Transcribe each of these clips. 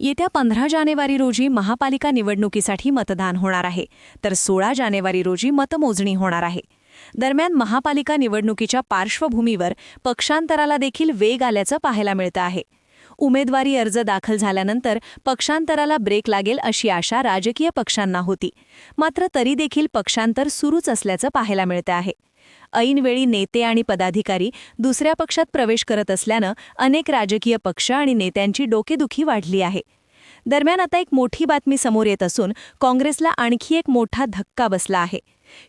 येत्या पंधरा जानेवारी रोजी महापालिका निवडणुकीसाठी मतदान होणार आहे. तर सोळा जानेवारी रोजी मतमोजणी होणार आहे. दरम्यान महापालिका निवडणुकीच्या पार्श्वभूमीवर पक्षांतराला देखील वेग आल्याचं पाहायला मिळतं आहे. उमेदवारी अर्ज दाखल झाल्यानंतर पक्षांतराला ब्रेक लागेल अशी आशा राजकीय पक्षांना होती. मात्र तरी देखील पक्षांतर सुरूच असल्याचं पाहायला मिळतं आहे. ऐनवेळी नेते आणि पदाधिकारी दुसऱ्या पक्षात प्रवेश करत असल्यानं अनेक राजकीय पक्ष आणि नेत्यांची डोकेदुखी वाढली आहे. दरम्यान आता एक मोठी बातमी समोर येत असून काँग्रेसला आणखी एक मोठा धक्का बसला आहे.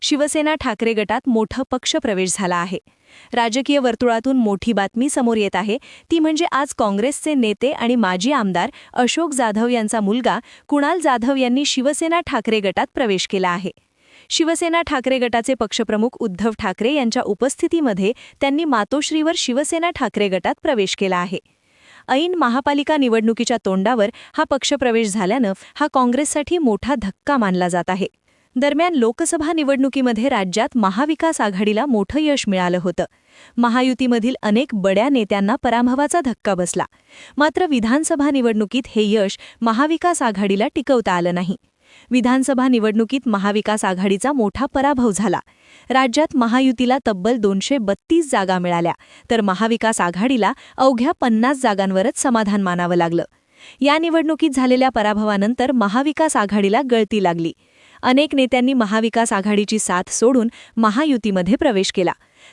शिवसेना ठाकरे गटात मोठं पक्षप्रवेश झाला आहे. राजकीय वर्तुळातून मोठी बातमी समोर येत आहे. ती म्हणजे आज काँग्रेसचे नेते आणि माजी आमदार अशोक जाधव यांचा मुलगा कुणाल जाधव यांनी शिवसेना ठाकरे गटात प्रवेश केला आहे. शिवसेना ठाकरे गटाचे पक्षप्रमुख उद्धव ठाकरे यांच्या उपस्थितीमध्ये त्यांनी मातोश्रीवर शिवसेना ठाकरे गटात प्रवेश केला आहे. ऐन महापालिका निवडणुकीच्या तोंडावर हा पक्षप्रवेश झाल्यानं हा काँग्रेससाठी मोठा धक्का मानला जात आहे. दरम्यान लोकसभा निवडणुकीमध्ये राज्यात महाविकास आघाडीला मोठं यश मिळालं होतं. महायुतीमधील अनेक बड्या नेत्यांना पराभवाचा धक्का बसला. मात्र विधानसभा निवडणुकीत हे यश महाविकास आघाडीला टिकवता आलं नाही. विधानसभा निवडणुकीत महाविकास आघाडीचा मोठा पराभव झाला. राज्यात महायुतीला तब्बल दोनशे बत्तीस जागा मिळाल्या तर महाविकास आघाडीला अवघ्या पन्नास जागांवरच समाधान मानावं लागलं. या निवडणुकीत झालेल्या पराभवानंतर महाविकास आघाडीला गळती लागली. अनेक नेत्यांनी महाविकास आघाडीची साथ सोडून महायुतीमध्ये प्रवेश केला.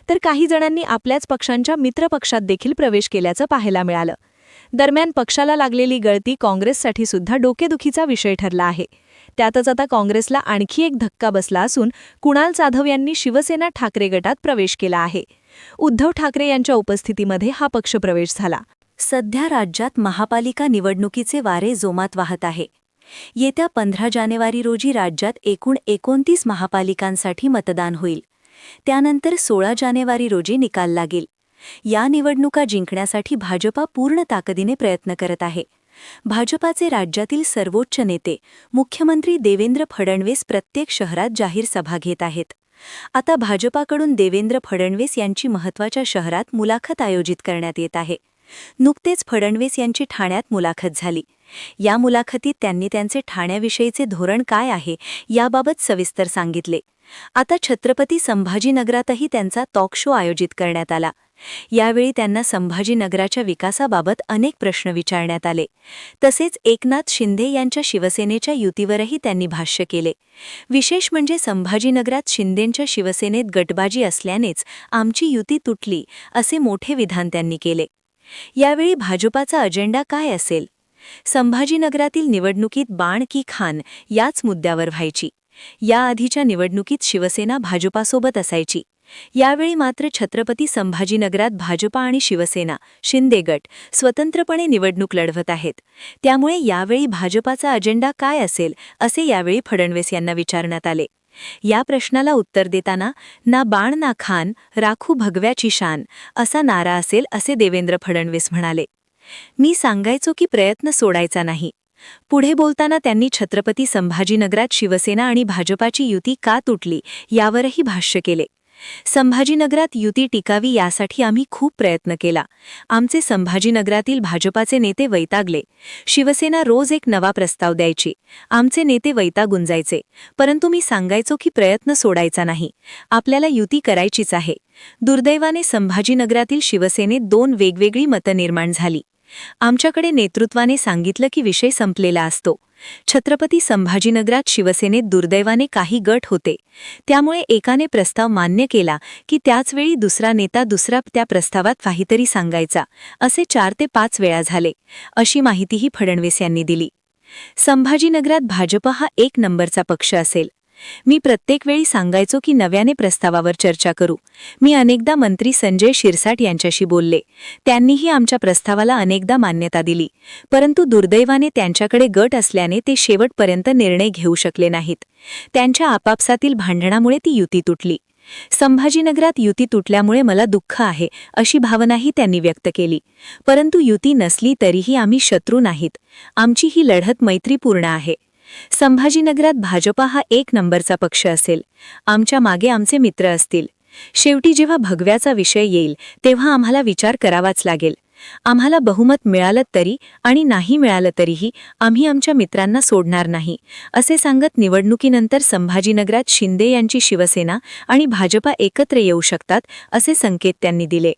तर काही जणांनी आपल्याच पक्षांच्या मित्रपक्षात देखील प्रवेश केल्याचं पाहायला मिळालं. दरम्यान पक्षाला लागलेली गळती काँग्रेससाठी सुद्धा डोकेदुखीचा विषय ठरला आहे. त्यातच आता काँग्रेसला आणखी एक धक्का बसला असून कुणाल जाधव यांनी शिवसेना ठाकरे गटात प्रवेश केला आहे. उद्धव ठाकरे यांच्या उपस्थितीमध्ये हा पक्षप्रवेश झाला. सध्या राज्यात महापालिका निवडणुकीचे वारे जोमात वाहत आहे. येत्या पंधरा जानेवारी रोजी राज्यात एकूण एकोणतीस महापालिकांसाठी मतदान होईल. त्यानंतर सोळा जानेवारी रोजी निकाल लागेल. या निवडणुका जिंकण्यासाठी भाजपा पूर्ण ताकदीने प्रयत्न करत आहे. भाजपाचे राज्यातील सर्वोच्च नेते मुख्यमंत्री देवेंद्र फडणवीस प्रत्येक शहरात जाहीर सभा घेत आहेत. आता भाजपाकडून देवेंद्र फडणवीस यांची महत्त्वाच्या शहरात मुलाखत आयोजित करण्यात येत आहे. नुकतेच फडणवीस यांची ठाण्यात मुलाखत झाली. या मुलाखतीत त्यांनी त्यांचे ठाण्याविषयीचे धोरण काय आहे याबाबत सविस्तर सांगितले. आता छत्रपती संभाजीनगरातही त्यांचा टॉक शो आयोजित करण्यात आला. यावेळी त्यांना संभाजीनगराच्या विकासाबाबत अनेक प्रश्न विचारण्यात आले. तसेच एकनाथ शिंदे यांच्या शिवसेनेच्या युतीवरही त्यांनी भाष्य केले. विशेष म्हणजे संभाजीनगरात शिंदेंच्या शिवसेनेत गटबाजी असल्यानेच आमची युती तुटली असे मोठे विधान त्यांनी केले. यावेळी भाजपाचा अजेंडा काय असेल? संभाजीनगरातील निवडणुकीत बाण की खान याच मुद्द्यावर व्हायची. याआधीच्या निवडणुकीत शिवसेना भाजपासोबत असायची. यावेळी मात्र छत्रपती संभाजीनगरात भाजपा आणि शिवसेना शिंदे गट स्वतंत्रपणे निवडणूक लढवत आहेत. त्यामुळे यावेळी भाजपाचा अजेंडा काय असेल असे यावेळी फडणवीस यांना विचारण्यात आले. या प्रश्नाला उत्तर देताना ना बाण ना खान राखू भगव्याची शान असा नारा असेल असे देवेंद्र फडणवीस म्हणाले. मी सांगायचो की प्रयत्न सोडायचा नाही. पुढे बोलताना त्यांनी छत्रपती संभाजीनगरात शिवसेना आणि भाजपाची युती का तुटली यावरही भाष्य केले. संभाजीनगरात युती टिकावी यासाठी आम्ही खूप प्रयत्न केला. आमचे संभाजीनगरातील भाजपाचे नेते वैतागले. शिवसेना रोज एक नवा प्रस्ताव द्यायची. आमचे नेते वैतागून जायचे. परंतु मी सांगायचो की प्रयत्न सोडायचा नाही. आपल्याला युती करायचीच आहे. दुर्दैवाने संभाजीनगरातील शिवसेनेत दोन वेगवेगळी मतं निर्माण झाली. आमच्याकडे नेतृत्वाने सांगितलं की विषय संपलेला असतो. छत्रपती संभाजीनगरात शिवसेनेत दुर्दैवाने काही गट होते. त्यामुळे एकाने प्रस्ताव मान्य केला की त्याचवेळी दुसरा नेता दुसरा त्या प्रस्तावात काहीतरी सांगायचा. असे चार ते पाच वेळा झाले. अशी माहितीही फडणवीस यांनी दिली. संभाजीनगरात भाजप हा एक नंबरचा पक्ष असेल. मी प्रत्येक वेळी सांगायचो की नव्याने प्रस्तावावर चर्चा करू. मी अनेकदा मंत्री संजय शिरसाट यांच्याशी बोलले. त्यांनीही आमच्या प्रस्तावाला अनेकदा मान्यता दिली. परंतु दुर्दैवाने त्यांच्याकडे गट असल्याने ते शेवटपर्यंत निर्णय घेऊ शकले नाहीत. त्यांच्या आपापसातील भांडणामुळे ती युती तुटली. संभाजीनगरात युती तुटल्यामुळे मला दुःख आहे अशी भावनाही त्यांनी व्यक्त केली. परंतु युती नसली तरीही आम्ही शत्रू नाहीत. आमची ही लढत मैत्रीपूर्ण आहे. संभाजीनगरात भाजपा हा एक नंबरचा पक्ष असेल. आमच्या मागे आमचे मित्र असतील. शेवटी जेव्हा भगव्याचा विषय येईल तेव्हा आम्हाला विचार करावाच लागेल. आम्हाला बहुमत मिळालं तरी आणि नाही मिळालं तरीही आम्ही आमच्या मित्रांना सोडणार नाही असे सांगत निवडणुकीनंतर संभाजीनगरात शिंदे यांची शिवसेना आणि भाजपा एकत्र येऊ शकतात असे संकेत त्यांनी दिले.